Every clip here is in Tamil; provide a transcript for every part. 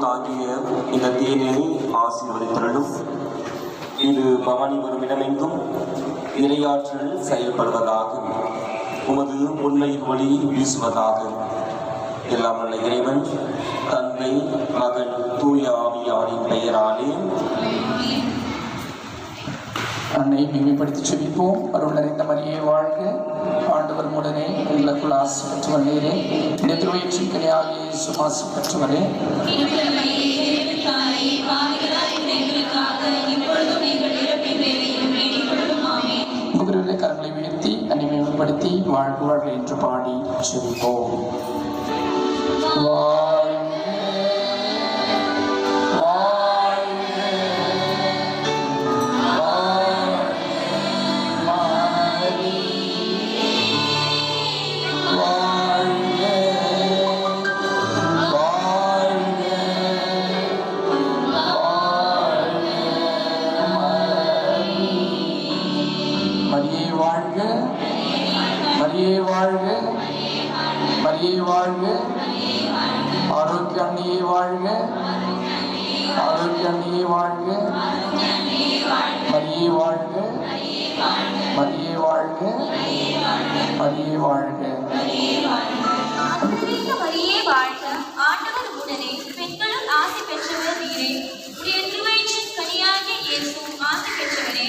தாங்கிய இந்த தேனியை ஆசீர்வதித்தனும் இது பவானி வரும் இடமெங்கும் இரையாற்றல் செயல்படுவதாக உமது உண்மை ஒளி வீசுவதாக. எல்லாம் நல்ல இறைவன் தந்தை மகன் தூய ஆவியாரின் பெயராலே. அன்னை மேம்படுத்தி செவிப்போம் அருள் நிறைந்த மரியே வாழ்க. ஆண்டவர் உடனே உங்களுக்குள் ஆசை பெற்றவர்களே நீரே எதிர்வயிற்றின் கிடையாகிய சுமாசு பெற்றவரே முதிரிலே கரங்களை உயர்த்தி அன்னை மேம்படுத்தி வாழ்க வாழ்க என்று பாடி செவிப்போம் வாழ்க வாழ்க மரியே வாழ்க மரியே வாழ்க மரியே வாழ்க அன்புமிக்க மரியே வாழ்க ஆண்டவர் உடனே பெண்களும் ஆசி பெற்றவர் நீரே உடைய திருவயிற்றின் கனியாகிய இயேசுவும் ஆசி பெற்றவரே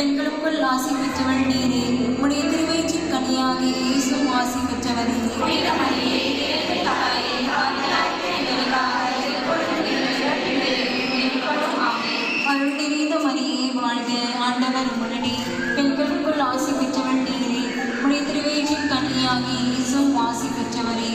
பெண்களுக்குள் ஆசி பெற்றவள் நீரே. உடைய திருவேற்றின் கனியாக இயேசும் ஆசி பெற்றவரே அருள் நிறைந்த மரியே வாழ்க ஆண்டவர் உடனே பெண்களுக்குள் ஆசி பெற்றவள் நீரே. உடைய திருவேற்றின் கனியாகி இயேசுவும் ஆசி பெற்றவரே.